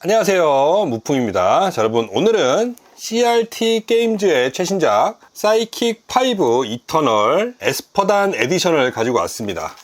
안녕하세요. 무풍입니다. 자, 여러분 오늘은 CRT 게임즈의 최신작 사이킥 5 이터널 에스퍼단 에디션을 가지고 왔습니다.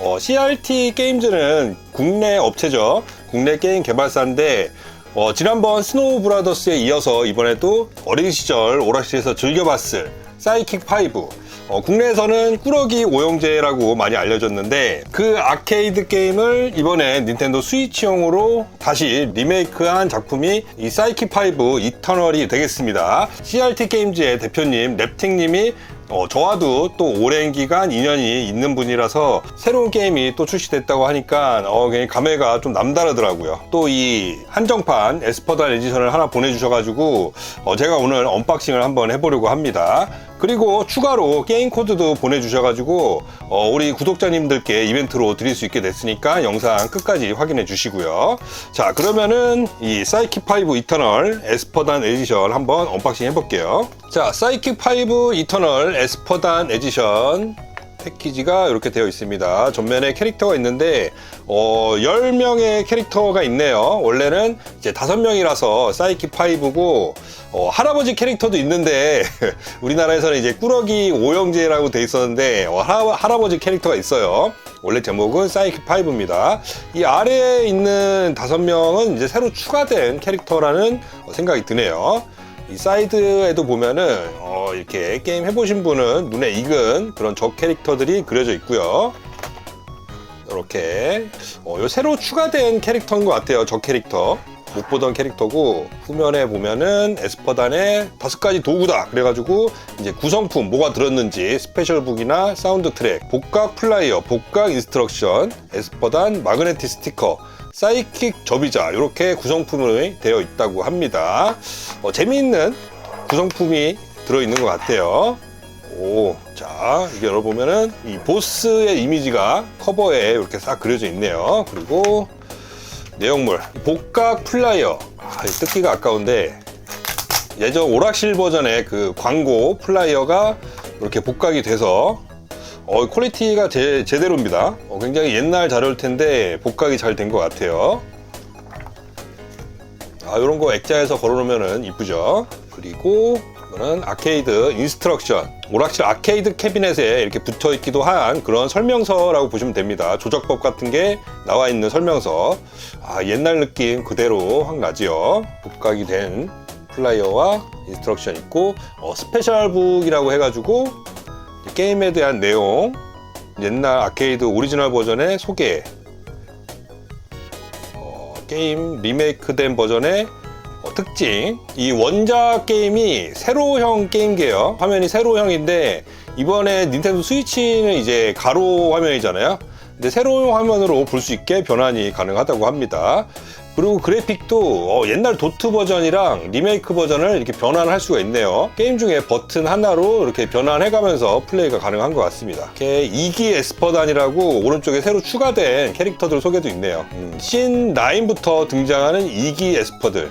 어, CRT 게임즈는 국내 업체죠. 국내 게임 개발사인데 어, 지난번 스노우 브라더스에 이어서 이번에도 어린 시절 오락실에서 즐겨봤을 사이킥 5 어, 국내에서는 꾸러기 오형제라고 많이 알려졌는데 그 아케이드 게임을 이번에 닌텐도 스위치용으로 다시 리메이크한 작품이 이 사이킥 5 이터널이 되겠습니다. CRT 게임즈의 대표님 랩팅님이 어, 저와도 또 오랜 기간 인연이 있는 분이라서 새로운 게임이 또 출시됐다고 하니까 어, 굉장히 감회가 좀 남다르더라고요. 또 이 한정판 에스퍼단 에디션을 하나 보내주셔가지고 어, 제가 오늘 언박싱을 한번 해보려고 합니다. 그리고 추가로 게임 코드도 보내주셔가지고 어, 우리 구독자님들께 이벤트로 드릴 수 있게 됐으니까 영상 끝까지 확인해 주시고요. 자 그러면은 이 사이킥 5 이터널 에스퍼단 에디션 한번 언박싱 해볼게요. 자 사이킥 5 이터널 에스퍼단 에디션 패키지가 이렇게 되어 있습니다. 전면에 캐릭터가 있는데 어, 10명의 캐릭터가 있네요. 원래는 이제 5명이라서 사이킥 5고 어, 할아버지 캐릭터도 있는데 우리나라에서는 이제 꾸러기 오형제라고 돼 있었는데 어, 할아, 할아 버지 캐릭터가 있어요. 원래 제목은 사이킥 5입니다. 이 아래에 있는 5명은 이제 새로 추가된 캐릭터라는 생각이 드네요. 이 사이드에도 보면은 어, 이렇게 게임 해보신 분은 눈에 익은 그런 적 캐릭터들이 그려져 있고요. 이렇게 어, 요 새로 추가된 캐릭터인 것 같아요. 적 캐릭터 못 보던 캐릭터고 후면에 보면은 에스퍼단의 다섯 가지 도구다. 그래가지고 이제 구성품 뭐가 들었는지 스페셜북이나 사운드 트랙, 복각 플라이어, 복각 인스트럭션, 에스퍼단 마그네티 스티커. 사이킥 접이자 이렇게 구성품이 되어 있다고 합니다. 어, 재미있는 구성품이 들어있는 것 같아요. 오, 자, 이게 열어보면은 이 보스의 이미지가 커버에 이렇게 싹 그려져 있네요. 그리고 내용물, 복각 플라이어. 아, 이 뜯기가 아까운데 예전 오락실 버전의 그 광고 플라이어가 이렇게 복각이 돼서 어, 퀄리티가 제, 제대로입니다. 어, 굉장히 옛날 자료일 텐데 복각이 잘 된 것 같아요. 아, 이런 거 액자에서 걸어놓으면 이쁘죠. 그리고 이거는 아케이드 인스트럭션. 오락실 아케이드 캐비넷에 이렇게 붙어 있기도 한 그런 설명서라고 보시면 됩니다. 조작법 같은 게 나와 있는 설명서. 아, 옛날 느낌 그대로 확 나지요. 복각이 된 플라이어와 인스트럭션 있고, 어, 스페셜북이라고 해가지고 게임에 대한 내용, 옛날 아케이드 오리지널 버전의 소개, 어, 게임 리메이크된 버전의 어, 특징. 이 원작 게임이 세로형 게임기예요. 화면이 세로형인데 이번에 닌텐도 스위치는 이제 가로 화면이잖아요. 근데 세로형 화면으로 볼 수 있게 변환이 가능하다고 합니다. 그리고 그래픽도 어, 옛날 도트 버전이랑 리메이크 버전을 이렇게 변환할 수가 있네요. 게임 중에 버튼 하나로 이렇게 변환해 가면서 플레이가 가능한 것 같습니다. 이렇게 2기 에스퍼단이라고 오른쪽에 새로 추가된 캐릭터들 소개도 있네요. 음, 신 9부터 등장하는 2기 에스퍼들.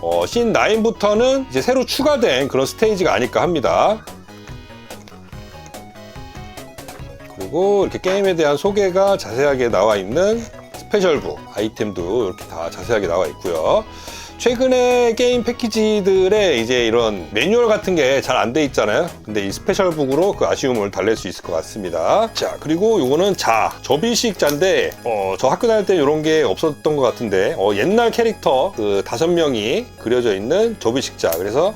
어, 신 9부터는 이제 새로 추가된 그런 스테이지가 아닐까 합니다. 그리고 이렇게 게임에 대한 소개가 자세하게 나와 있는 스페셜북 아이템도 이렇게 다 자세하게 나와 있고요. 최근에 게임 패키지들의 이제 이런 매뉴얼 같은 게 잘 안 돼 있잖아요. 근데 이 스페셜 북으로 그 아쉬움을 달랠 수 있을 것 같습니다. 자, 그리고 요거는 자, 접이식 자인데, 어, 저 학교 다닐 때 이런 게 없었던 것 같은데, 어, 옛날 캐릭터 그 다섯 명이 그려져 있는 접이식 자. 그래서,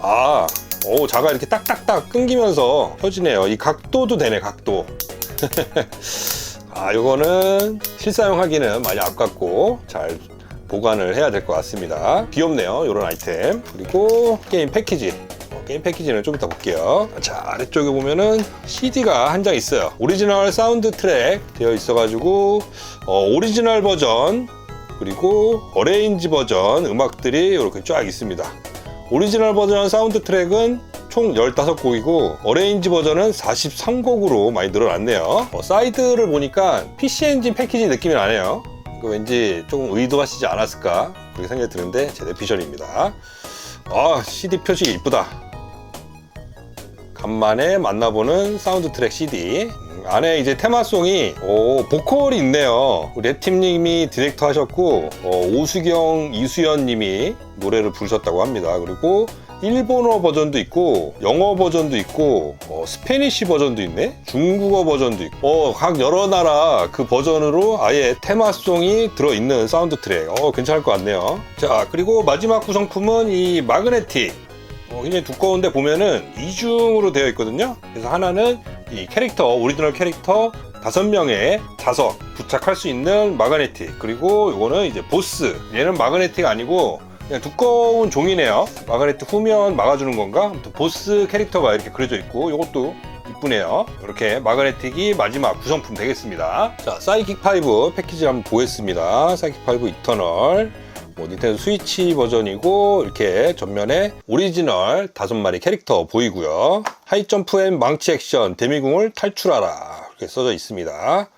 아, 오, 자가 이렇게 딱딱딱 끊기면서 펴지네요. 이 각도도 되네, 각도. 아, 요거는 실사용하기는 많이 아깝고 잘 보관을 해야 될 것 같습니다. 귀엽네요, 이런 아이템. 그리고 게임 패키지. 어, 게임 패키지는 좀 이따 볼게요. 자, 아래쪽에 보면은 CD가 한 장 있어요. 오리지널 사운드 트랙 되어 있어 가지고, 어, 오리지널 버전, 그리고 어레인지 버전 음악들이 이렇게 쫙 있습니다. 오리지널 버전 사운드 트랙은 총 15곡이고 어레인지 버전은 43곡으로 많이 늘어났네요 어, 사이드를 보니까 PC 엔진 패키지 느낌이 나네요 이거 왠지 조금 의도하시지 않았을까 그렇게 생각이 드는데 제 내피셜입니다 아 CD 표시 이쁘다 간만에 만나보는 사운드 트랙 CD. 음, 안에 이제 테마송이 오, 보컬이 있네요. 랩팀님이 디렉터 하셨고 어, 오수경, 이수연님이 노래를 부르셨다고 합니다. 그리고 일본어 버전도 있고 영어 버전도 있고 어, 스페니쉬 버전도 있네? 중국어 버전도 있고. 어, 각 여러 나라 그 버전으로 아예 테마송이 들어있는 사운드 트랙. 어, 괜찮을 것 같네요. 자 그리고 마지막 구성품은 이 마그네틱. 어, 굉장히 두꺼운데 보면은 이중으로 되어 있거든요. 그래서 하나는 이 캐릭터 오리지널 캐릭터 다섯 명의 자석 부착할 수 있는 마그네틱. 그리고 이거는 이제 보스. 얘는 마그네틱 아니고 그냥 두꺼운 종이네요. 마그네틱 후면 막아주는 건가? 보스 캐릭터가 이렇게 그려져 있고 이것도 이쁘네요. 이렇게 마그네틱이 마지막 구성품 되겠습니다. 자, 사이킥 5 패키지 한번 보겠습니다. 사이킥 5 이터널. 뭐 닌텐도 스위치 버전이고 이렇게 전면에 오리지널 다섯 마리 캐릭터 보이고요. 하이점프 앤 망치 액션 데미궁을 탈출하라 이렇게 써져 있습니다.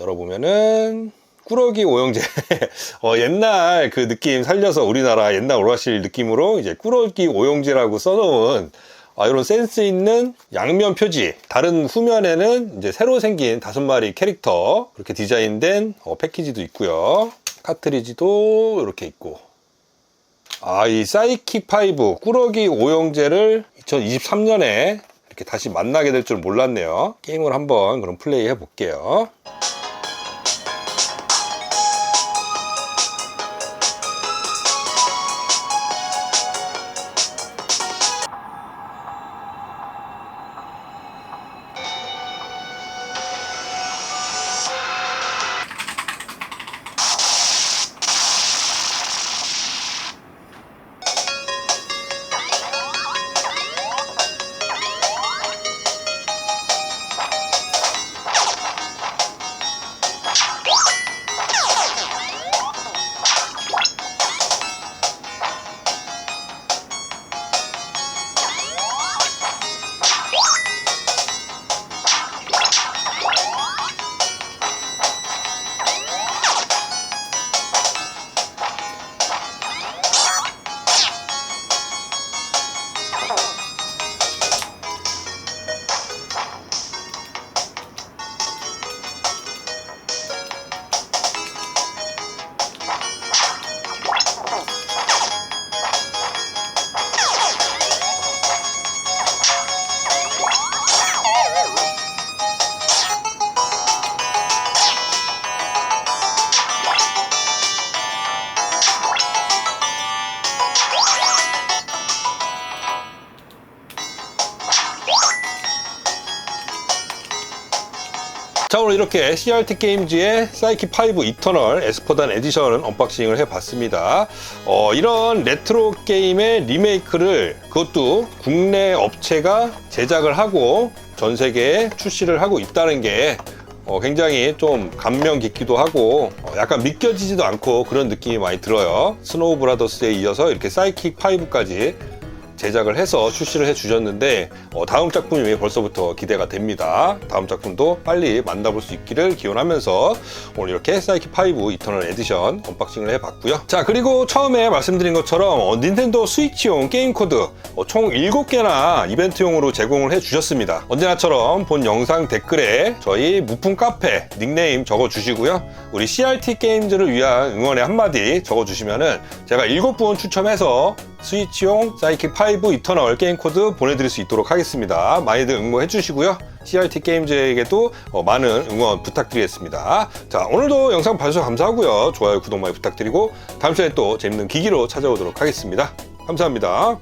열어보면은 꾸러기 오형제 어, 옛날 그 느낌 살려서 우리나라 옛날 오라실 느낌으로 이제 꾸러기 오형제라고 써놓은 아, 이런 센스 있는 양면 표지. 다른 후면에는 이제 새로 생긴 다섯 마리 캐릭터. 이렇게 디자인된 어, 패키지도 있고요. 카트리지도 이렇게 있고. 아 이 사이킥 5 꾸러기 오형제를 2023년에 이렇게 다시 만나게 될 줄 몰랐네요. 게임을 한번 그럼 플레이 해 볼게요 자 오늘 이렇게 CRT 게임즈의 사이키 5 이터널 에스퍼단 에디션 언박싱을 해봤습니다. 어, 이런 레트로 게임의 리메이크를 그것도 국내 업체가 제작을 하고 전 세계에 출시를 하고 있다는 게 어, 굉장히 좀 감명 깊기도 하고 어, 약간 믿겨지지도 않고 그런 느낌이 많이 들어요. 스노우 브라더스에 이어서 이렇게 사이킥 5까지 제작을 해서 출시를 해 주셨는데 어, 다음 작품이 벌써부터 기대가 됩니다. 다음 작품도 빨리 만나볼 수 있기를 기원하면서 오늘 이렇게 사이키 5 이터널 에디션 언박싱을 해봤고요. 자 그리고 처음에 말씀드린 것처럼 어, 닌텐도 스위치용 게임 코드 어, 총 7개나 이벤트용으로 제공을 해 주셨습니다. 언제나처럼 본 영상 댓글에 저희 무품 카페 닉네임 적어 주시고요. 우리 CRT 게임즈를 위한 응원의 한마디 적어 주시면은 제가 7분 추첨해서 스위치용 사이킥 5 이터널 게임 코드 보내드릴 수 있도록 하겠습니다. 많이들 응모해 주시고요. CRT 게임즈에게도 어, 많은 응원 부탁드리겠습니다. 자, 오늘도 영상 봐주셔서 감사하고요. 좋아요, 구독 많이 부탁드리고 다음 시간에 또 재밌는 기기로 찾아오도록 하겠습니다. 감사합니다.